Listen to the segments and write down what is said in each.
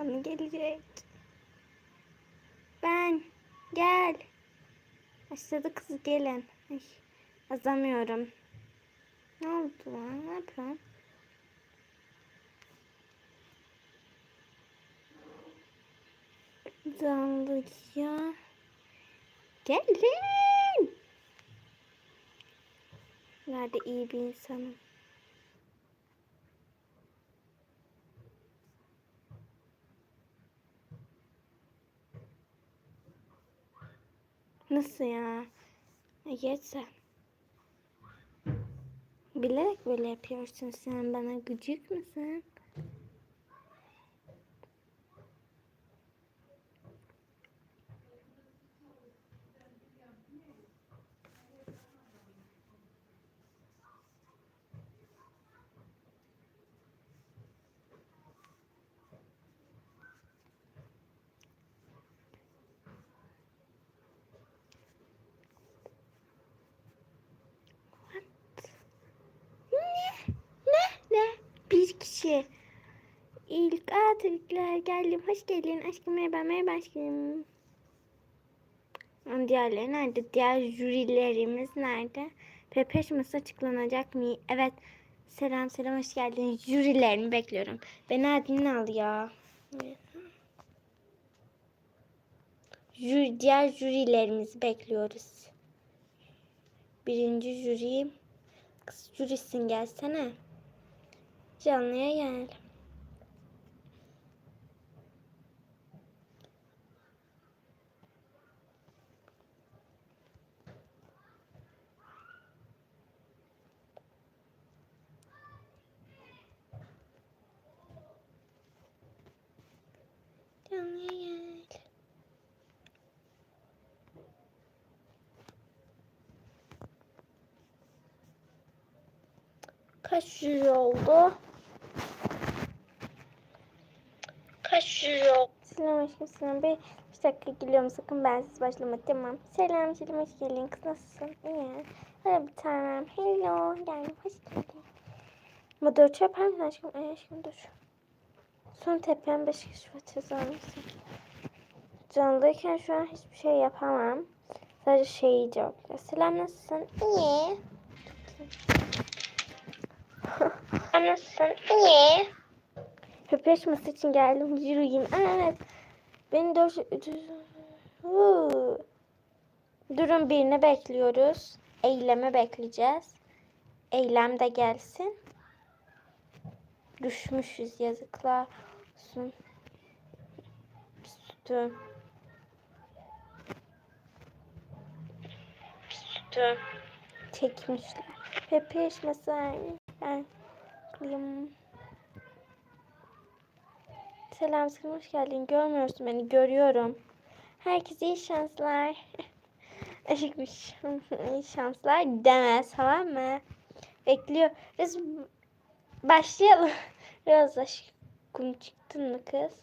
Anne gelecek. Ben. Gel. Başladı kız gelin. Ay, azamıyorum. Ne oldu lan? Ne yapıyorsun? Zanlı ya. Gelin. Nerede iyi bir insanım. Nasıl ya? E, Geç sen. Bilerek böyle yapıyorsun sen bana gıcık mısın? Ne? Ne? Ne? Bir kişi. İlk aa tebrikler geldim. Hoş geldin aşkım merhaba merhaba aşkım. Diğerleri nerede? Diğer jürilerimiz nerede? Pepeş masa açıklanacak mı? Evet. Selam selam hoş geldin. Jürilerini bekliyorum. Beni admin al ya. Jüri, diğer jürilerimizi bekliyoruz. Birinci jüri Kız jürisin gelsene. Canlıya gel. Canlıya gel. Kaç jüri oldu? Oldu? Selam aşkım selam. Bir, bir dakika geliyorum sakın bensiz başlama tamam. Selam selam hoş geldin kız nasılsın? İyi. Hadi bir tanem. Hello geldim hoş geldin. Moderatör yapar mısın aşkım? Ay aşkım dur. Son tepem beş kişi yazar mısın? Canlıyken şu an hiçbir şey yapamam. Sadece şeyi cevaplayacağız. Selam nasılsın? İyi. Nasılsın? İyi. Öpeşmesi için geldim. Yürüyeyim. Aa, evet. Beni dört... Huu. Durun birini bekliyoruz. Eyleme bekleyeceğiz. Eylem de gelsin. Düşmüşüz yazıklar olsun. Sütü. Sütü. Çekmişler. Öpeşmesi ben Bakayım. Selam selam hoş geldin. Görmüyorsun beni görüyorum. Herkese iyi şanslar. Aşıkmış. iyi şanslar demez tamam mı? Bekliyoruz. Başlayalım. Biraz aşkım çıktın mı kız?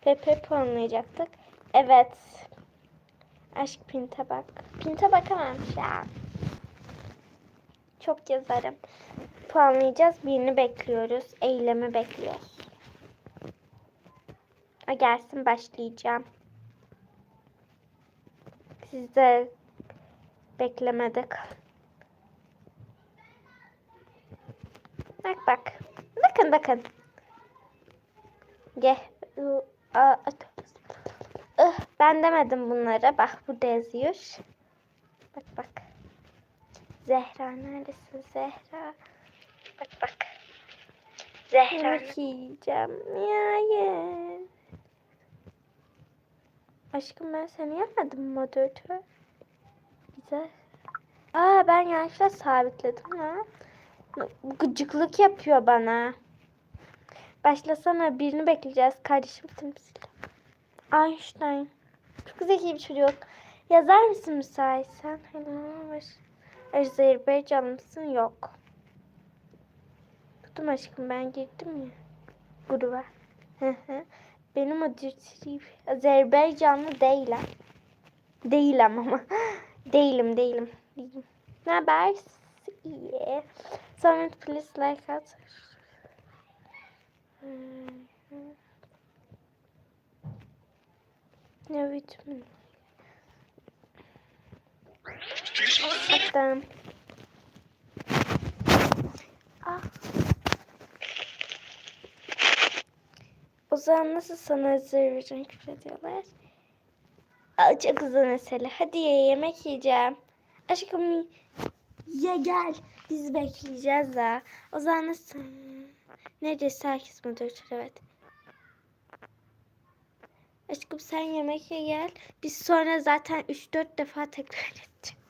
Pepe puanlayacaktık. Evet. Aşk pinte bak. Pinte bakamamış ya. Çok yazarım. Puanlayacağız. Birini bekliyoruz. Eylemi bekliyoruz. O gelsin başlayacağım. Siz de beklemede kalın. Bak bak. Bakın bakın. Gel. Ben demedim bunlara. Bak burada yazıyor. Bak bak. Zehra neredesin Zehra? Bak bak. Zehra. Yemek yiyeceğim. Hayır. Aşkım ben seni yemedim moderatör. Güzel. Aa ben yanlışlıkla sabitledim ha. Gıcıklık yapıyor bana. Başlasana birini bekleyeceğiz. Kardeşim temsil. Einstein. Çok zeki bir çocuk. Yazar mısın müsaitsen? Hello. Azerbaycan mısın? Yok. Tuttum aşkım ben girdim ya. Gruba. Benim adım Azerbaycanlı değilim. Değilim ama. değilim değilim. değilim. Ne haber? İyi. Sonra please like at. Ne vitamin? Hatta Ah. O zaman nasıl sana Azerbaycan küfür ediyorlar? Aa, çok uzun mesele. Hadi ye yemek yiyeceğim. Aşkım ye gel. Biz bekleyeceğiz daha. O zaman nasıl? Neredeyse herkes moderatör evet. Aşkım sen yemek ye gel. Biz sonra zaten 3-4 defa tekrar edeceğim.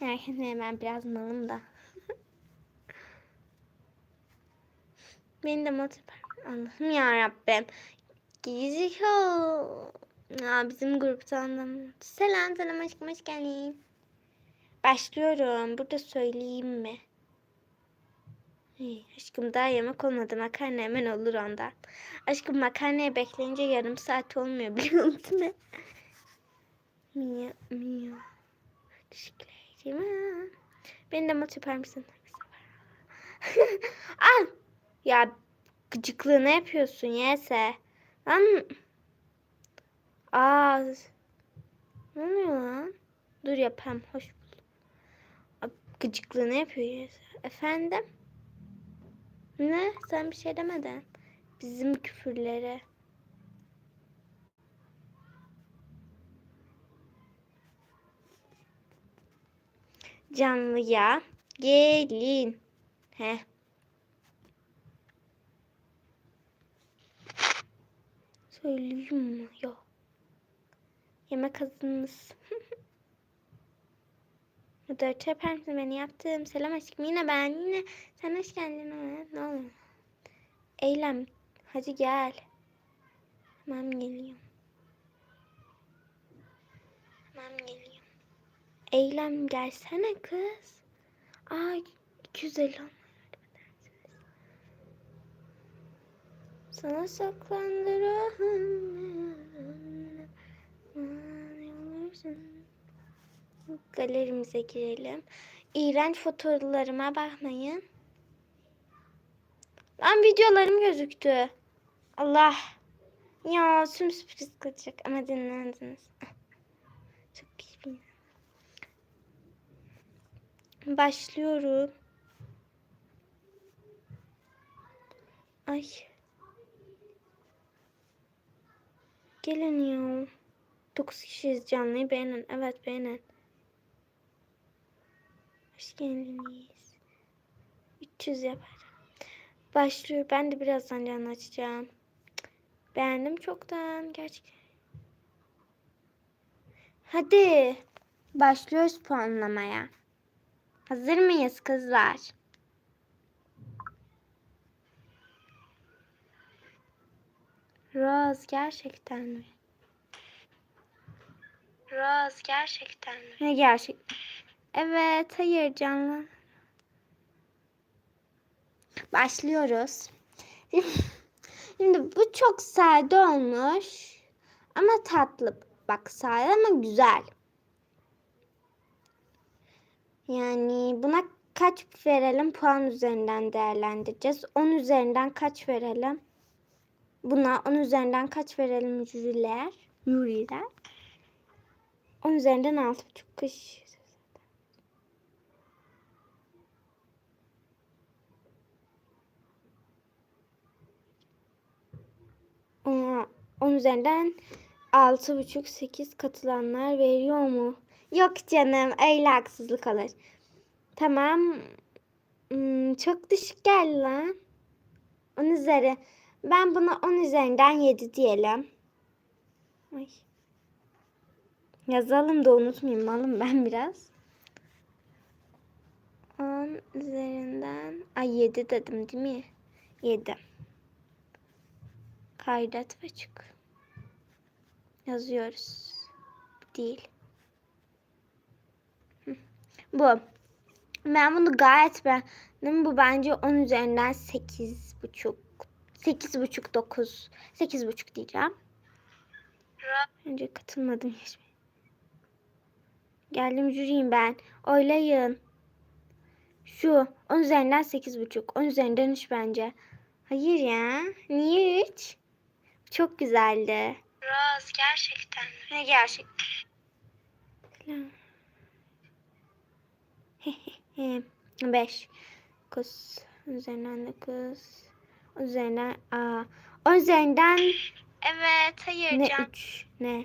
Yani hemen biraz malım da. Beni de motive Allah'ım ya Rabbim. Gerizekalı. Ya bizim gruptan da. Selam selam aşkım hoş geldin. Başlıyorum. Burada söyleyeyim mi? Aşkım daha yemek olmadı. Makarna hemen olur ondan. Aşkım makarnayı bekleyince yarım saat olmuyor biliyor musun? Mia Mia. Teşekkür ederim. Beni de mut yapar mısın? Al. Ya gıcıklığı ne yapıyorsun yese? Lan. Aa. Ne oluyor lan? Dur yapayım. Hoş bulduk. Aa, Gıcıklığı ne yapıyor yese? Efendim? Ne? Sen bir şey demedin. Bizim küfürlere. Canlıya gelin. He. Söyleyeyim mi? Yok. Yemek hazırınız. Moderatör yapar mısın? Beni yaptım. Selam aşkım. Yine ben. Yine sen hoş geldin. Ha, Ne oluyor? Eylem. Hadi gel. Tamam geliyorum. Tamam geliyorum. Eylem gelsene kız. Ay 250 olmayı Sana saklandırırım. Galerimize girelim. İğrenç fotoğraflarıma bakmayın. Lan videolarım gözüktü. Allah. Ya sürpriz kalacak ama dinlendiniz. Çok iyi Başlıyorum. Ay. Gelin ya. 9 kişiyiz canlıyı beğenin. Evet beğenin. Hoş geldiniz. 300 yapar. Başlıyor. Ben de birazdan canlı açacağım. Beğendim çoktan. Gerçekten. Hadi. Başlıyoruz puanlamaya. Hazır mıyız kızlar? Roz gerçekten mi? Roz gerçekten mi? Ne gerçek? Evet, hayır canlı. Başlıyoruz. Şimdi bu çok sade olmuş. Ama tatlı. Bak sade ama güzel. Yani buna kaç verelim puan üzerinden değerlendireceğiz. 10 üzerinden kaç verelim? Buna 10 üzerinden kaç verelim jüriler? Jüriler. 10 üzerinden 6,5 kış. 10 üzerinden 6,5 8 katılanlar veriyor mu? Yok canım öyle haksızlık olur. Tamam. Hmm, çok düşük geldi lan. 10 üzeri. Ben buna 10 üzerinden 7 diyelim. Ay. Yazalım da unutmayayım malım ben biraz. 10 üzerinden ay 7 dedim değil mi? 7. Kaydet ve çık. Yazıyoruz. Değil. Bu. Ben bunu gayet beğendim. Bu bence 10 üzerinden 8 buçuk. 8 buçuk 9. 8 buçuk diyeceğim. Önce katılmadım hiç. Geldim jüriyim ben. Oylayın. Şu 10 üzerinden 8 buçuk. 10 üzerinden 3 bence. Hayır ya. Niye 3? Çok güzeldi. Roz gerçekten. Ne gerçek? 5. 9. Üzerinden 9. Üzerinden A. O üzerinden Evet hayır ne Can. 3 ne?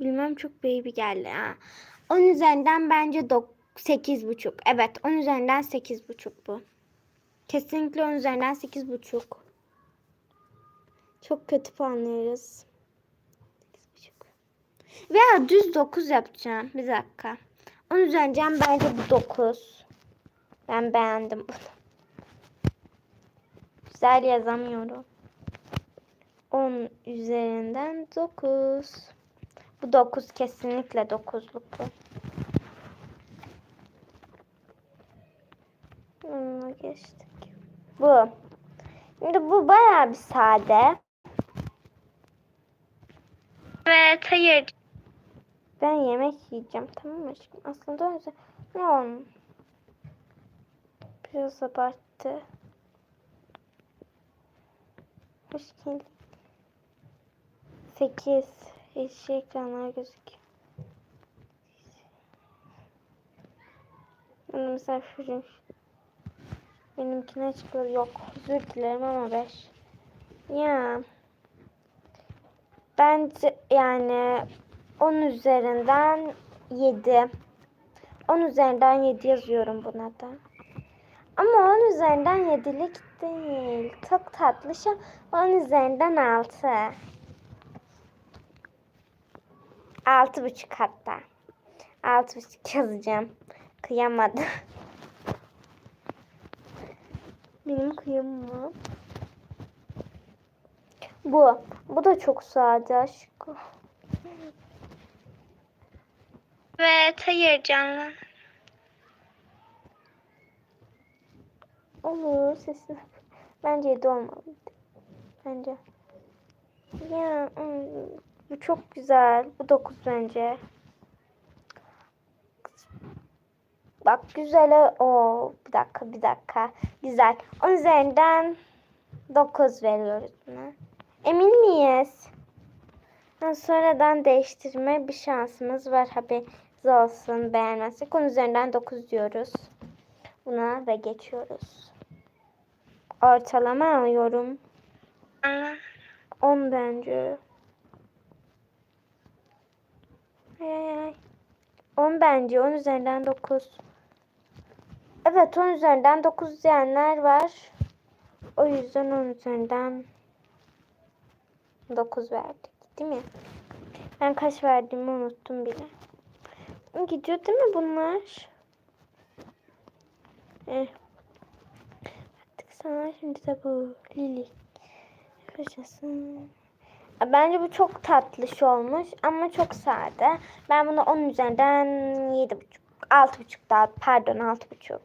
Bilmem çok baby geldi ha. 10 üzerinden bence 8 buçuk. Evet 10 üzerinden 8 buçuk bu. Kesinlikle 10 üzerinden 8 buçuk. Çok kötü puanlıyoruz. 8,5. Veya düz 9 yapacağım. Bir dakika. 10 üzerinden bence bu 9. Ben beğendim bunu. Güzel yazamıyorum. 10 üzerinden 9. Bu 9 kesinlikle 9'luk bu. Bununla geçtik. Bu. Şimdi bu bayağı bir sade. Evet hayır. Ben yemek yiyeceğim tamam aşkım? Aslında yüzden ne olmuş? Biraz abarttı. Hoş geldin. 8 yeşil ekranlar gözüküyor. Bunu mesela şuraya benimkine çıkıyor. Yok özür dilerim ama 5. Ya. Bence yani 10 üzerinden 7. 10 üzerinden 7 yazıyorum buna da. Ama 10 üzerinden 7'lik değil. Çok tatlış ama 10 üzerinden 6. 6,5 hatta. 6,5 yazacağım. Kıyamadım. Benim kıyamam. Bu. Bu da çok sade aşkım. Evet hayır canlı. Olur sesini. Bence 7 olmalıydı. Bence. Ya hmm, bu çok güzel. Bu 9 bence. Bak güzel. O bir dakika bir dakika. Güzel. 10 üzerinden 9 veriyoruz buna. Emin miyiz? Sonradan değiştirme bir şansımız var. Haberiniz olsun. Beğenmezsek 10 üzerinden 9 diyoruz. Buna ve geçiyoruz. Ortalama alıyorum. Canlı. 10 bence. Ay, ay, ay. 10 bence. 10 üzerinden 9. Evet 10 üzerinden 9 diyenler var. O yüzden 10 üzerinden 9 verdik. Değil mi? Ben kaç verdiğimi unuttum bile. Gidiyor değil mi bunlar? Eh. Artık sana şimdi de bu Lili. Yaşasın. Bence bu çok tatlış olmuş ama çok sade. Ben bunu 10 üzerinden 7,5 6,5 daha pardon 6,5.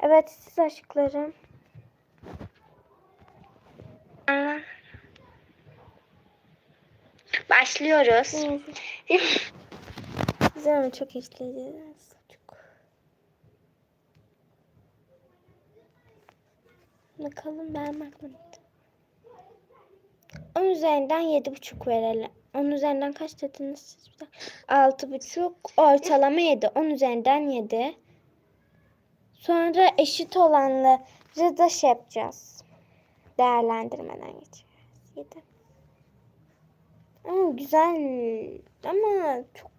Evet siz aşklarım. Canlı. Başlıyoruz. Güzel ama çok işleyeceğiz. Bakalım ben bakmadım. 10 üzerinden 7,5 verelim. 10 üzerinden kaç dediniz siz? 6,5 ortalama 7. 10 üzerinden 7. Sonra eşit olanları da şey yapacağız. Değerlendirmeden geçeceğiz. 7. Ama güzel ama çok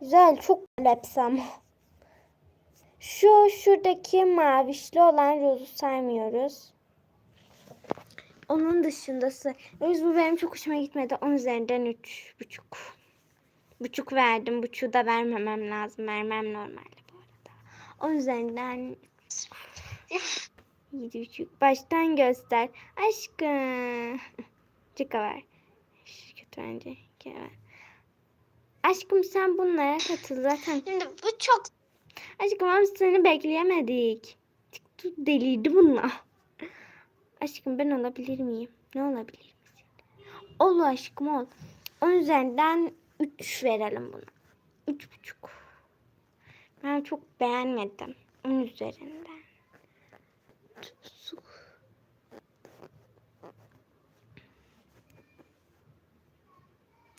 güzel çok hepsi ama. Şu şuradaki mavişli olan rozu saymıyoruz. Onun dışındası. O yüzden bu benim çok hoşuma gitmedi. 10 üzerinden 3 buçuk. Buçuk verdim. Buçuğu da vermemem lazım. Vermem normalde bu arada. 10 üzerinden 7 buçuk. Baştan göster. Aşkım. Çıka bence. İki ver. Aşkım sen bunlara katıl zaten. Şimdi bu çok Aşkım ama seni bekleyemedik. TikTok deliydi bunlar. Aşkım ben olabilir miyim? Ne olabilir misin? Ol aşkım ol. 10 üzerinden 3 verelim buna. 3,5. Ben çok beğenmedim. 10 üzerinden.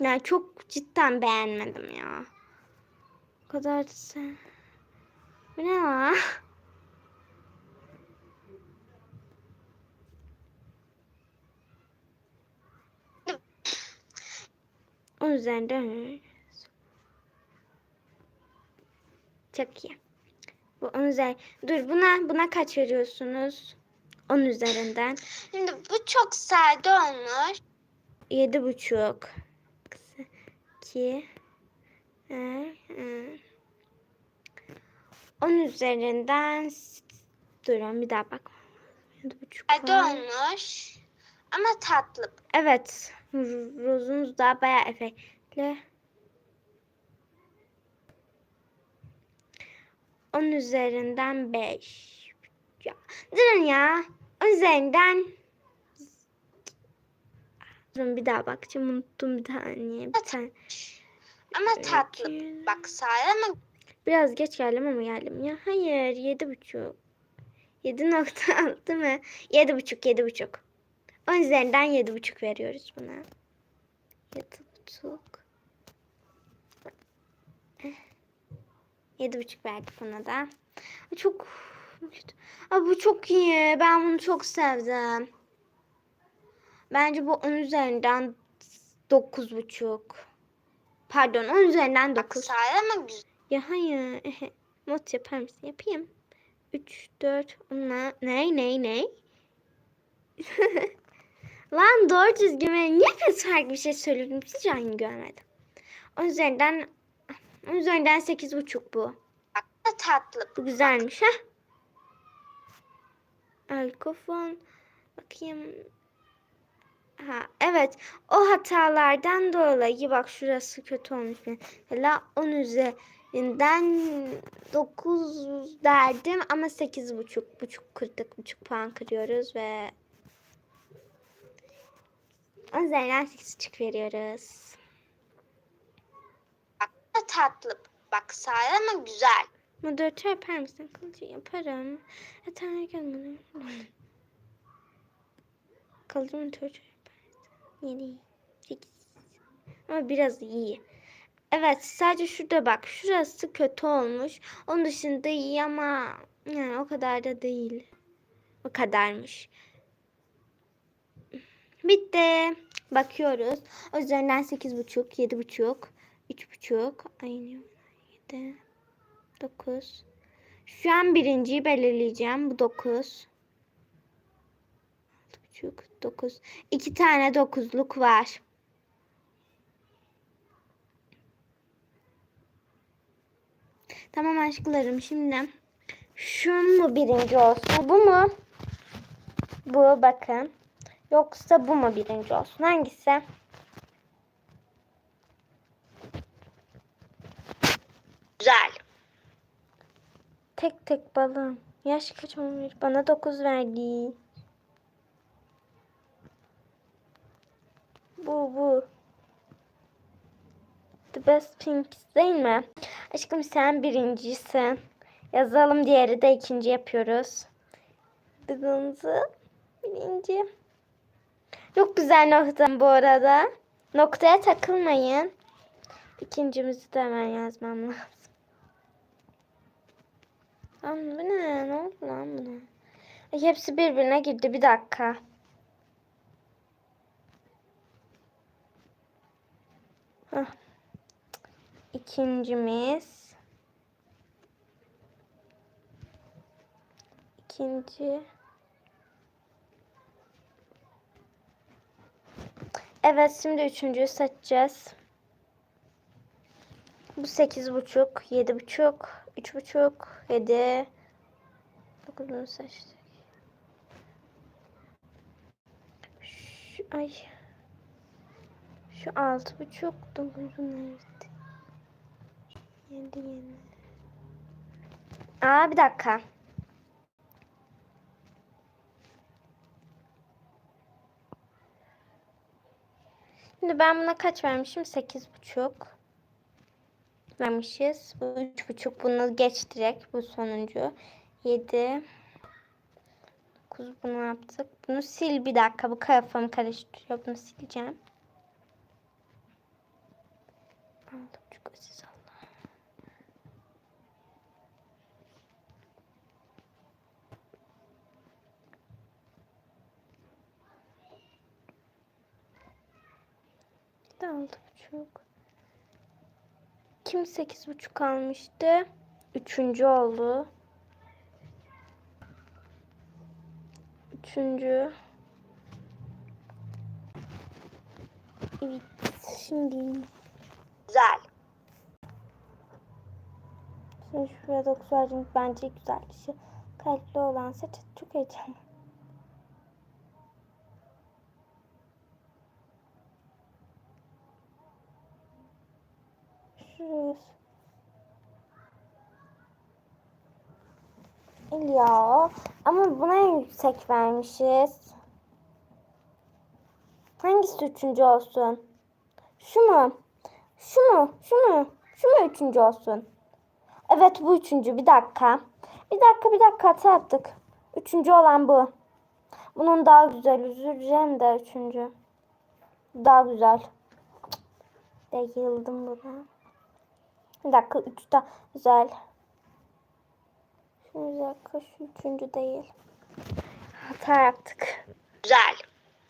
Yani çok cidden beğenmedim ya. O kadar da sen. Bu ne ya? O üzerinden çok iyi. Bu on üzeri. Dur buna buna kaç veriyorsunuz? 10 üzerinden. Şimdi bu çok sade olmuş. Yedi 2 10 e, e. üzerinden durun bir daha bak. Hadi olmuş. Ama tatlı. Evet. Rozumuz daha bayağı efektli. 10 üzerinden 5. Durun ya. 10 üzerinden Durun bir daha bakacağım. Unuttum bir tane. Bir tane. Ama tatlı. İki. Bak sade ama Biraz geç geldim ama geldim ya. Hayır yedi buçuk. Yedi nokta altı mı? Yedi buçuk yedi buçuk. On üzerinden yedi buçuk veriyoruz buna. Yedi buçuk. Eh. Yedi buçuk verdik buna da. Bu Çok Aa, bu çok iyi. Ben bunu çok sevdim. Bence bu on üzerinden dokuz buçuk. Pardon on üzerinden bak dokuz. sade ama güzel. Ya hayır. Mod yapar mısın? Yapayım. 3, 4, ona ne ne ne? Lan doğru düzgün niye kız farklı bir şey söylüyorum? Hiç aynı görmedim. O üzerinden o üzerinden sekiz buçuk bu. Bak da tatlı. Bu güzelmiş ha. Alkofon. Bakayım. Ha, evet. O hatalardan dolayı bak şurası kötü olmuş. Mesela 10 üzerinden 9 derdim ama 8 buçuk buçuk kırdık. Buçuk puan kırıyoruz ve 10 üzerinden 8 buçuk veriyoruz. Bak da tatlı. Bak sade ama güzel. Moderatör yapar mısın? Kılıcı yaparım. Yeter gelmedi. Kalıcı moderatör. 7, 8. Ama biraz iyi. Evet sadece şurada bak. Şurası kötü olmuş. Onun dışında iyi ama yani o kadar da değil. O kadarmış. Bitti. Bakıyoruz. Üzerinden 8,5, 7,5, 3,5. Aynı. 7, 9. Şu an birinciyi belirleyeceğim. Bu 9. 6,5, 9. İki tane dokuzluk var. Tamam aşklarım şimdi şu mu birinci olsun bu mu? Bu bakın. Yoksa bu mu birinci olsun? Hangisi? Güzel. Tek tek balım. Yaş kaç olmuş? Bana 9 verdi. Bu bu. The best pink değil mi? Aşkım sen birincisin. Yazalım diğeri de ikinci yapıyoruz. Birinci. Birinci. Çok güzel noktam bu arada. Noktaya takılmayın. İkincimizi de hemen yazmam lazım. Lan bu ne? Ne oldu lan buna? Ay, hepsi birbirine girdi. Bir dakika. İkincimiz. İkinci. Evet şimdi üçüncüyü seçeceğiz. Bu sekiz buçuk, yedi buçuk, üç buçuk, yedi. Dokuzunu seçtik. Şu, ay. Şu altı buçuk, dokuzu nerede? Yedi, yedi. Aa bir dakika. Şimdi ben buna kaç vermişim? Sekiz buçuk vermişiz. Bu üç buçuk. Bunu geç direkt. Bu sonuncu. Yedi. Dokuz bunu yaptık. Bunu sil bir dakika. Bu kafamı karıştırıyor. Bunu sileceğim. Altı buçuk Aziz Allah. İşte altı buçuk. Kim sekiz buçuk almıştı? Üçüncü oldu. Üçüncü. Evet. Şimdi Güzel. Şimdi şuraya 9 verdim. Bence güzel kişi. Kalpli olan seç. Çok heyecanlı. Şurası. Ya ama buna en yüksek vermişiz. Hangisi üçüncü olsun? Şu mu? Şu mu? Şu mu? Şu mu üçüncü olsun? Evet bu üçüncü. Bir dakika. Bir dakika bir dakika hata yaptık. Üçüncü olan bu. Bunun daha güzel. Üzüleceğim de üçüncü. Daha güzel. Cık, Bayıldım buna. Bir dakika üç daha güzel. Şimdi bir dakika şu üçüncü değil. Hata yaptık. Güzel.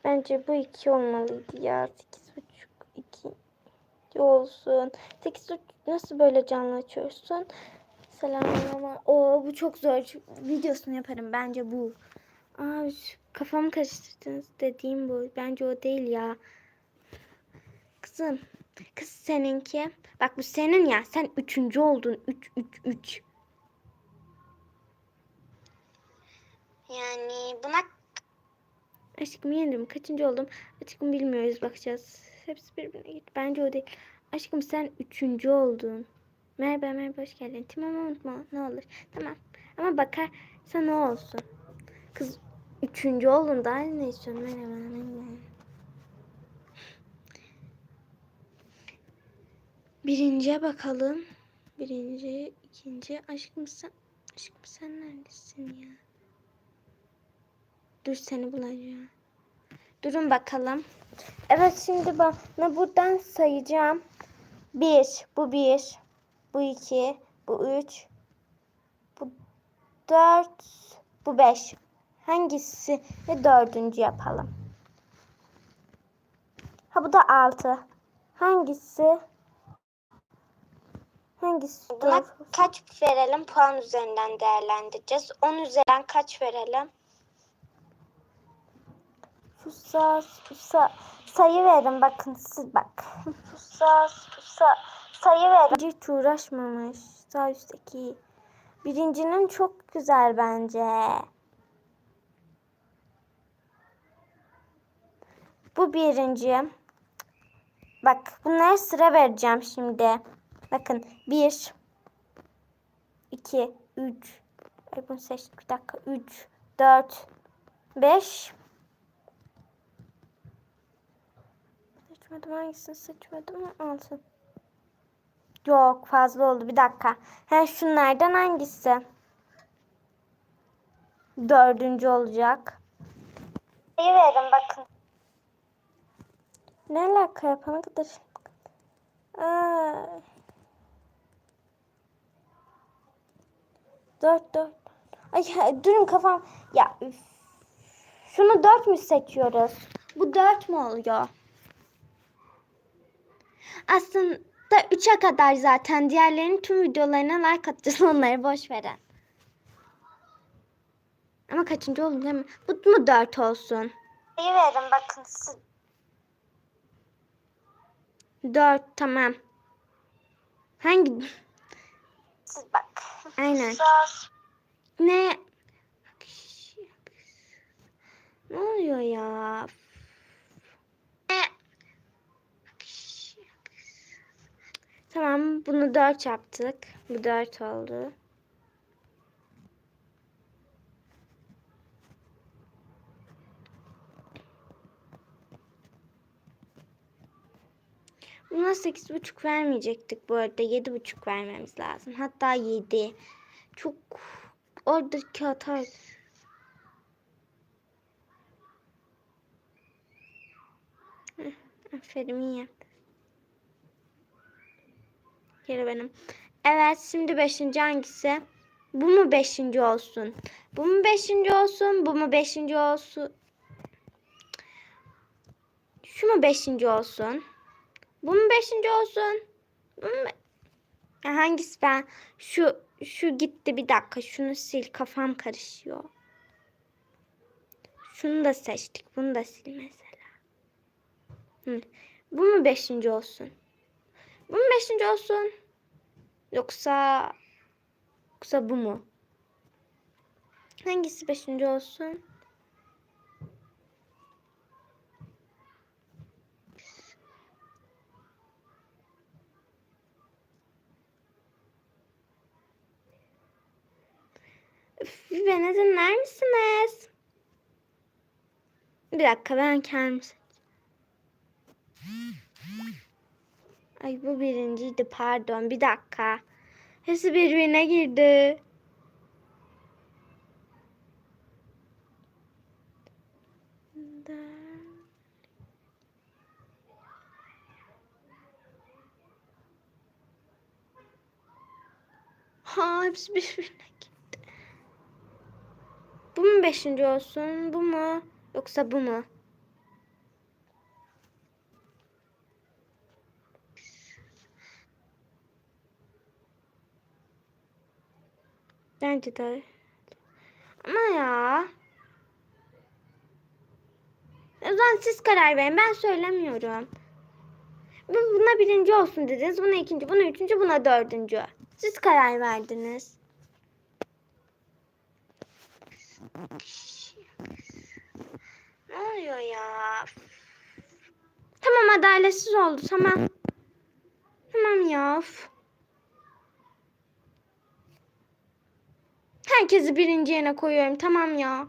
Bence bu iki olmalıydı ya. Sekiz buçuk iki olsun. Sekiz nasıl böyle canlı açıyorsun? Selamlama. Oo bu çok zor. Videosunu yaparım. Bence bu. Şu- kafamı karıştırdınız dediğim bu. Bence o değil ya. Kızım. Kız seninki. Bak bu senin ya. Sen üçüncü oldun. Üç, üç, üç. Yani buna Aşkım yendim. Kaçıncı oldum? Aşkım bilmiyoruz bakacağız. Hepsi birbirine git. Bence o değil. Aşkım sen üçüncü oldun. Merhaba merhaba hoş geldin. Tamam unutma ne olur. Tamam. Ama bakarsan ne olsun. Kız üçüncü oldun daha ne istiyorsun? Merhaba merhaba. Birinciye bakalım. Birinci, ikinci. Aşkım sen, aşkım sen neredesin ya? Dur seni bulacağım. Durun bakalım. Evet şimdi bana buradan sayacağım. Bir, bu bir, bu iki, bu üç, bu dört, bu beş. Hangisi ve dördüncü yapalım. Ha bu da altı. Hangisi? Hangisi? buna kaç verelim puan üzerinden değerlendireceğiz. 10 üzerinden kaç verelim? Fusa, fusa, sayı verin bakın siz bak. Fusa, fusa, sayı verin. Hiç uğraşmamış. Sağ üstteki. Birincinin çok güzel bence. Bu birinci. Bak bunlara sıra vereceğim şimdi. Bakın bir, iki, üç. Ay bunu seçtik bir dakika. Üç, dört, beş. Seçmedim hangisini seçmedim altı. Yok fazla oldu bir dakika. He şunlardan hangisi? Dördüncü olacak. İyi verin bakın. Ne alaka yapana kadar? Aa. Dört dört. Ay durun kafam. Ya üf. Şunu dört mü seçiyoruz? Bu dört mü oluyor? Aslında 3'e kadar zaten. Diğerlerinin tüm videolarına like atacağız. Onları boş verin. Ama kaçıncı oldu değil mi? Bu mu 4 olsun? İyi verin bakın. Siz 4 tamam. Hangi? siz bak. Aynen. Ne? Ne oluyor ya? Tamam bunu 4 yaptık. Bu 4 oldu. Buna 8,5 vermeyecektik bu arada. 7,5 vermemiz lazım. Hatta 7. Çok oradaki hata. Aferin iyi kere benim. Evet şimdi beşinci hangisi? Bu mu beşinci olsun? Bu mu beşinci olsun? Bu mu beşinci olsun? Şu mu beşinci olsun? Bu mu beşinci olsun? Bu mu? be- Ya hangisi ben? Şu şu gitti bir dakika. Şunu sil kafam karışıyor. Şunu da seçtik. Bunu da sil mesela. Hı. Bu mu beşinci olsun? Bu mu beşinci olsun? Yoksa yoksa bu mu? Hangisi beşinci olsun? Üf, beni dinler misiniz? Bir dakika ben kendim Ay bu birinciydi pardon bir dakika. Hepsi birbirine girdi. Ha hepsi birbirine gitti. Bu mu beşinci olsun? Bu mu? Yoksa bu mu? Bence de. Ama ya. O zaman siz karar verin. Ben söylemiyorum. Bu- Buna birinci olsun dediniz. Buna ikinci, buna üçüncü, buna dördüncü. Siz karar verdiniz. Ne oluyor ya? Tamam adaletsiz oldu. Tamam. Tamam ya. Herkesi birinci yerine koyuyorum. Tamam ya.